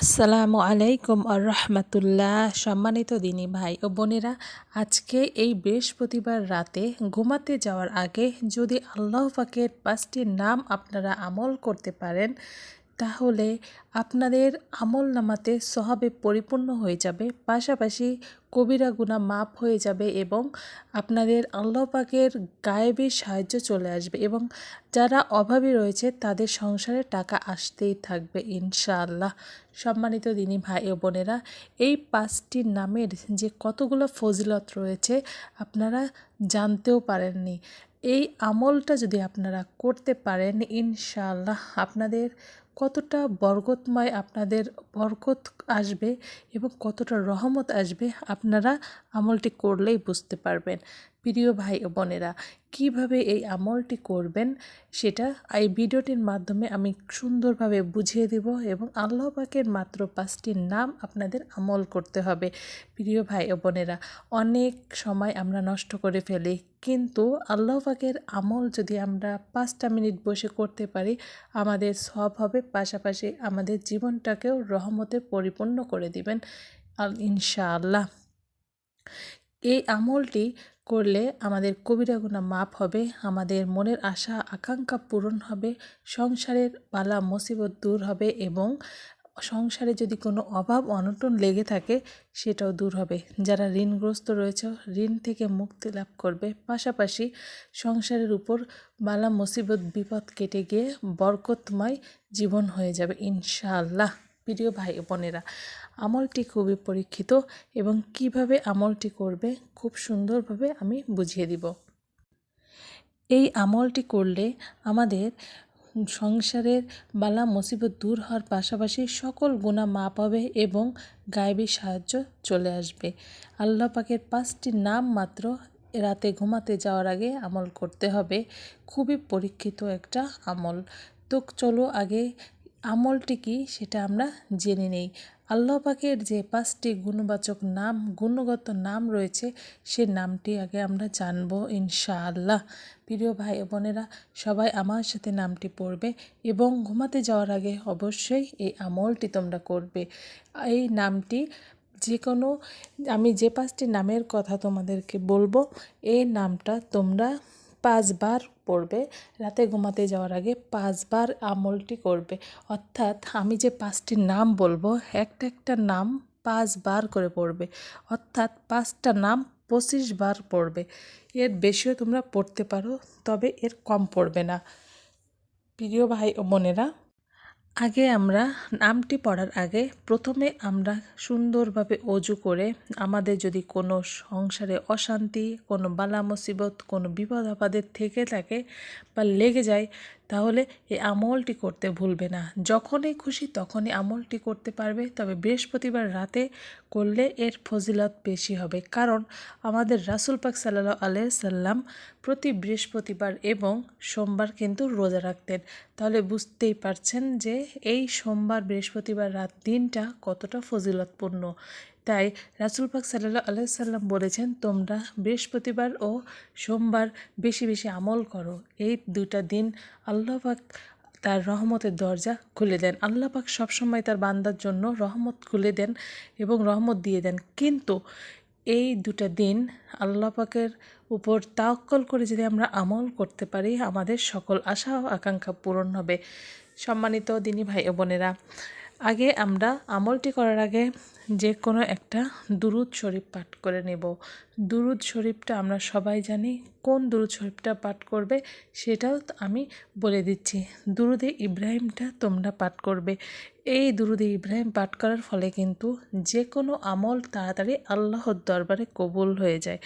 আসসালামু আলাইকুম আর রহমতুল্লাহ সম্মানিত দিনী ভাই ও বোনেরা, আজকে এই বৃহস্পতিবার রাতে ঘুমাতে যাওয়ার আগে যদি আল্লাহ পাকের পাঁচটি নাম আপনারা আমল করতে পারেন তাহলে আপনাদের আমল নামাতে সহাবে পরিপূর্ণ হয়ে যাবে, পাশাপাশি কবিরা গুণা মাপ হয়ে যাবে এবং আপনাদের আল্লাহ পাকের গায়েবী সাহায্য চলে আসবে এবং যারা অভাবী রয়েছে তাদের সংসারে টাকা আসতেই থাকবে ইনশাআল্লাহ। সম্মানিত দিনী ভাই ও বোনেরা, এই পাঁচটি নামের যে কতগুলো ফজিলত রয়েছে আপনারা জানতেও পারেননি। এই আমলটা যদি আপনারা করতে পারেন ইনশাআল্লাহ, আপনাদের কতটা বরকতময় আপনাদের বরকত আসবে এবং কতটা রহমত আসবে আপনারা আমলটি করলেই বুঝতে পারবেন। প্রিয় ভাই ও বোনেরা, কীভাবে এই আমলটি করবেন সেটা এই ভিডিওটির মাধ্যমে আমি সুন্দরভাবে বুঝিয়ে দেব এবং আল্লাহ পাকের মাত্র পাঁচটির নাম আপনাদের আমল করতে হবে। প্রিয় ভাই ও বোনেরা, অনেক সময় আমরা নষ্ট করে ফেলি, কিন্তু আল্লাহ পাকের আমল যদি আমরা পাঁচটা মিনিট বসে করতে পারি, আমাদের সব হবে পাশাপাশি আমাদের জীবনটাকেও রহমতে পরিপূর্ণ করে দিবেন। ইনশাআল্লাহ। এই আমলটি করলে আমাদের কবিরা গুণা মাপ হবে, আমাদের মনের আশা, আকাঙ্ক্ষা পূরণ হবে, সংসারের পালা মুসিবত দূর হবে এবং সংসারে যদি কোনো অভাব, অনটন লেগে থাকে, সেটাও দূর হবে। যারা ঋণগ্রস্ত রয়েছে, ঋণ থেকে মুক্তি লাভ করবে। পাশাপাশি সংসারের উপর বালা মুসিবত, বিপদ কেটে গিয়ে বরকতময় জীবন হয়ে যাবে ইনশাআল্লাহ। প্রিয় ভাই বোনেরা, আমলটি খুবই পরীক্ষিত এবং কীভাবে আমলটি করবে খুব সুন্দরভাবে আমি বুঝিয়ে দিব। এই আমলটি করলে আমাদের সংসারের বালা মুসিবত দূর হওয়ার পাশাপাশি সকল গুণা মাপ হবে এবং গায়েবী সাহায্য চলে আসবে। আল্লাহ পাকের পাঁচটি নাম মাত্র রাতে ঘুমাতে যাওয়ার আগে আমল করতে হবে। খুবই পরীক্ষিত একটা আমল। তো চলো আগে আমলটি কি সেটা আমরা জেনে নেই। আল্লাহ পাকের যে পাঁচটি গুণবাচক নাম, গুণগত নাম রয়েছে, সে নামটি আগে আমরা জানব ইনশাআল্লাহ। প্রিয় ভাই বোনেরা, সবাই আমার সাথে নামটি পড়বে এবং ঘুমাতে যাওয়ার আগে অবশ্যই এই আমলটি তোমরা করবে। এই নামটি যে কোনো আমি যে পাঁচটি নামের কথা তোমাদেরকে বলব, এই নামটা তোমরা পাঁচবার পড়বে। রাতে ঘুমাতে যাওয়ার আগে পাঁচবার আমলটি করবে। অর্থাৎ আমি যে পাঁচটি নাম বলব, একটা একটা নাম পাঁচবার করে পড়বে। অর্থাৎ পাঁচটা নাম পঁচিশ বার পড়বে। এর বেশিও তোমরা পড়তে পারো, তবে এর কম পড়বে না। প্রিয় ভাই ও বোনেরা আগে আমরা নামটি পড়ার আগে প্রথমে আমরা সুন্দরভাবে অজু করে আমাদের যদি কোনো সংসারে অশান্তি, কোনো বালা মুসিবত, কোনো বিপদ আপাদের থেকে থাকে বা লেগে যায়, তাহলে এই আমলটি করতে ভুলবে না। যখনই খুশি তখনই আমলটি করতে পারবে। তবে বৃহস্পতিবার রাতে করলে এর ফজিলত বেশি হবে। কারণ আমাদের রাসুল পাক সাল্লাহ আলাই সাল্লাম প্রতি বৃহস্পতিবার এবং সোমবার কিন্তু রোজা রাখতেন। তাহলে বুঝতেই পারছেন যে এই সোমবার, বৃহস্পতিবার রাত দিনটা কতটা ফজিলতপূর্ণ। তাই রাসুল পাক সাল্লাহ আলাইসাল্লাম বলেছেন, তোমরা বৃহস্পতিবার ও সোমবার বেশি বেশি আমল করো। এই দুটা দিন আল্লাহ পাক তার রহমতের দরজা খুলে দেন। আল্লাহ পাক সবসময় তার বান্দার জন্য রহমত খুলে দেন এবং রহমত দিয়ে দেন। কিন্তু এই দুটা দিন আল্লাহ পাকের উপর তাওকল করে যদি আমরা আমল করতে পারি, আমাদের সকল আশা ও আকাঙ্ক্ষা পূরণ হবে। সম্মানিত দিনী ভাই বোনেরা, আগে আমরা আমলটি করার আগে যে কোনো একটা দুরুদ শরীফ পাঠ করে নেব। দুরুদ শরীফটা আমরা সবাই জানি কোন দুরুদ শরীফটা পাঠ করবে সেটাও আমি বলে দিচ্ছি। দুরুদে ইব্রাহিমটা তোমরা পাঠ করবে। এই দুরুদে ইব্রাহিম পাঠ করার ফলে কিন্তু যে কোনো আমল তাড়াতাড়ি আল্লাহর দরবারে কবুল হয়ে যায়।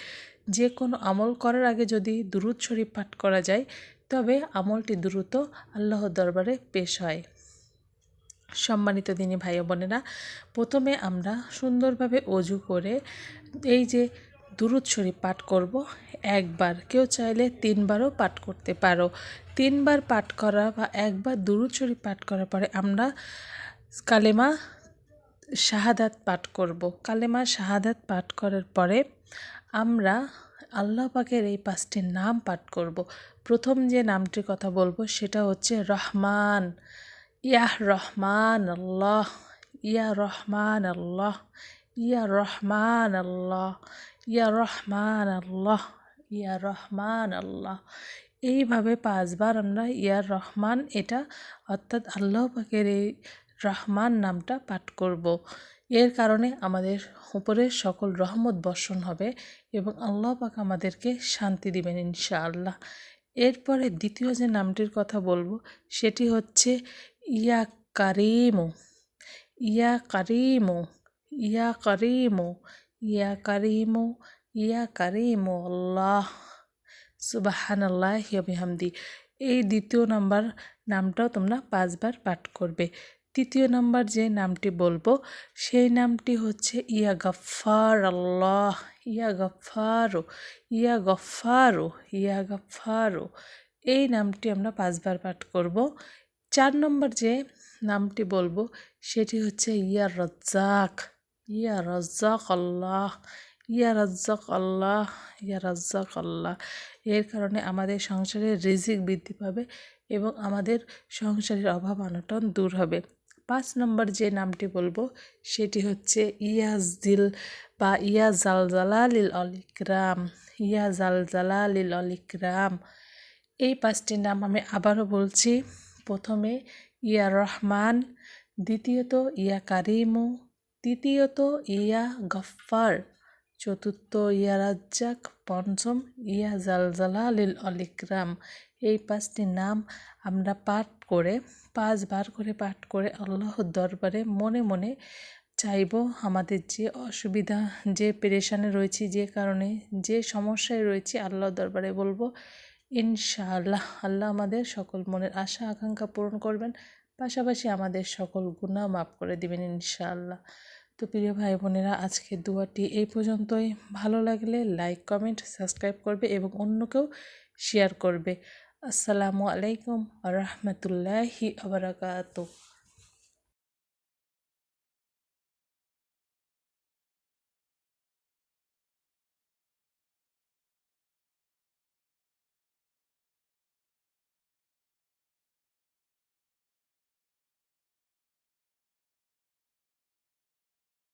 যে কোনো আমল করার আগে যদি দুরুদ শরীফ পাঠ করা যায়, তবে আমলটি দ্রুত আল্লাহর দরবারে পেশ হয়। সম্মানিত দিনী ভাই বোনেরা, প্রথমে আমরা সুন্দরভাবে অজু করে এই যে দুরুদ শরীফ পাঠ করব। একবার কেউ চাইলে তিনবারও পাঠ করতে পারো। তিনবার পাঠ করা বা একবার দুরুদ শরীফ পাঠ করার পরে আমরা কালেমা শাহাদাত পাঠ করব। কালেমা শাহাদাত পাঠ করার পরে আমরা আল্লাহ পাকের এই পাঁচটি নাম পাঠ করব। প্রথম যে নামটির কথা বলব সেটা হচ্ছে রহমান। ইয়াহ রহমান আল্লাহ ইয়া রহমান আল্লাহ ইয়া রহমান আল্লাহ ইয়া রহমান আল্লাহ ইয়া রহমান আল্লাহ এইভাবে পাঁচবার আমরা ইয়া রহমান, এটা অর্থাৎ আল্লাহ পাকের এই রহমান নামটা পাঠ করব। এর কারণে আমাদের উপরে সকল রহমত বর্ষণ হবে এবং আল্লাহ পাক আমাদেরকে শান্তি দিবেন ইনশাআল্লাহ। এরপরে দ্বিতীয় যে নামটির কথা বলব, সেটি হচ্ছে ইয়া কারিমু ইয়া কারিমু ইয়া কারিমু ইয়া কারিমু ইয়া কারিমু আল্লাহ সুবাহান আল্লাহ হামদি এই দ্বিতীয় নাম্বার নামটাও তোমরা পাঁচবার পাঠ করবে। তৃতীয় নাম্বার যে নামটি বলব, সেই নামটি হচ্ছে ইয়া গফার আল্লাহ, ইয়া গফারো ইয়া গফারো ইয়া গফারো এই নামটি আমরা পাঁচবার পাঠ করব। চার নম্বর যে নামটি বলব, সেটি হচ্ছে, ইয়া রজ্জাক ইয়া রজ্জাক আল্লাহ, ইয়া রাজ্জাক আল্লাহ, ইয়া রাজ্জাক আল্লাহ। এর কারণে আমাদের সংসারের রিজিক বৃদ্ধি পাবে এবং আমাদের সংসারের অভাব অনটন দূর হবে। পাঁচ নম্বর যে নামটি বলব, সেটি হচ্ছে ইয়াজদিল বা ইয়া জালজালালিল অলিক্রাম ইয়া জালজালালিল অলিক্রাম এই পাঁচটি নাম আমি আবারও বলছি। প্রথমে ইয়া রহমান, দ্বিতীয়ত ইয়া কারিমু, তৃতীয়ত ইয়া গফ্ফার, চতুর্থ ইয়া রাজ্জাক, পঞ্চম ইয়া জালজালালিল অলিক্রাম এই পাঁচটি নাম আমরা পাঠ করে পাঁচবার করে পাঠ করে আল্লাহর দরবারে মনে মনে চাইব আমাদের যে অসুবিধা, যে পেরেশানে রয়েছি, যে কারণে যে সমস্যায় রয়েছি, আল্লাহর দরবারে বলব ইনশাআল্লাহ, আল্লাহ আমাদের সকল মনের আশা, আকাঙ্ক্ষা পূরণ করবেন। পাশাপাশি আমাদের সকল গুণা মাফ করে দিবেন ইনশাআল্লাহ। তো প্রিয় ভাই বোনেরা আজকের দুয়াটি এই পর্যন্তই। ভালো লাগলে লাইক, কমেন্ট, সাবস্ক্রাইব করবে এবং অন্যকেও শেয়ার করবে। আসসালামু আলাইকুম রহমতুল্লাহি আবরাকাতু